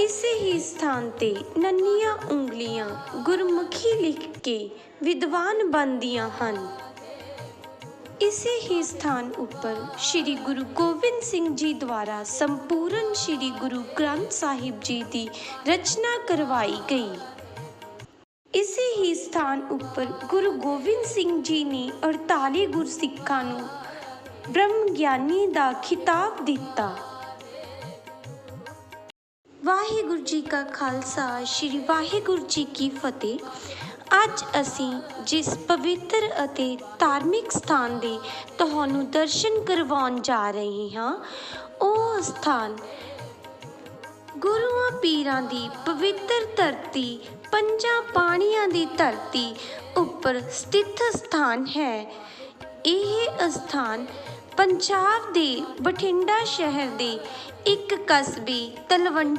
ਇਸੇ ਹੀ ਸਥਾਨ ਤੇ ਨੰਨੀਆਂ ਉਂਗਲੀਆਂ ਗੁਰਮੁਖੀ ਲਿਖ ਕੇ ਵਿਦਵਾਨ ਬਣਦੀਆਂ ਹਨ। ਇਸੇ ਹੀ ਸਥਾਨ ਉੱਪਰ ਸ੍ਰੀ ਗੁਰੂ ਗੋਬਿੰਦ ਸਿੰਘ ਜੀ ਦੁਆਰਾ ਸੰਪੂਰਨ ਸ੍ਰੀ ਗੁਰੂ ਗ੍ਰੰਥ ਸਾਹਿਬ ਜੀ ਦੀ ਰਚਨਾ ਕਰਵਾਈ ਗਈ। ਇਸੇ ਹੀ ਸਥਾਨ ਉੱਪਰ ਗੁਰੂ ਗੋਬਿੰਦ ਸਿੰਘ ਜੀ ਨੇ 48 ਗੁਰਸਿੱਖਾਂ ਨੂੰ ਬ੍ਰਹਮ ਗਿਆਨੀ ਦਾ ਖਿਤਾਬ ਦਿੱਤਾ। ਵਾਹਿਗੁਰੂ ਜੀ ਕਾ ਖਾਲਸਾ, ਸ੍ਰੀ ਵਾਹਿਗੁਰੂ ਜੀ ਕੀ ਫਤਿਹ। ਅੱਜ ਅਸੀਂ ਜਿਸ ਪਵਿੱਤਰ ਅਤੇ ਧਾਰਮਿਕ ਸਥਾਨ ਦੇ ਤੁਹਾਨੂੰ ਦਰਸ਼ਨ ਕਰਵਾਉਣ ਜਾ ਰਹੇ ਹਾਂ, ਉਹ ਸਥਾਨ ਗੁਰੂਆਂ ਪੀਰਾਂ ਦੀ ਪਵਿੱਤਰ ਧਰਤੀ, ਪੰਜਾਂ ਪਾਣੀਆਂ ਦੀ ਧਰਤੀ ਉੱਪਰ ਸਥਿਤ ਸਥਾਨ ਹੈ। ਇਹ ਸਥਾਨ ਪੰਜਾਬ ਦੇ ਬਠਿੰਡਾ ਸ਼ਹਿਰ ਦੇ ਇੱਕ ਕਸਬੇ ਤਲਵੰਡੀ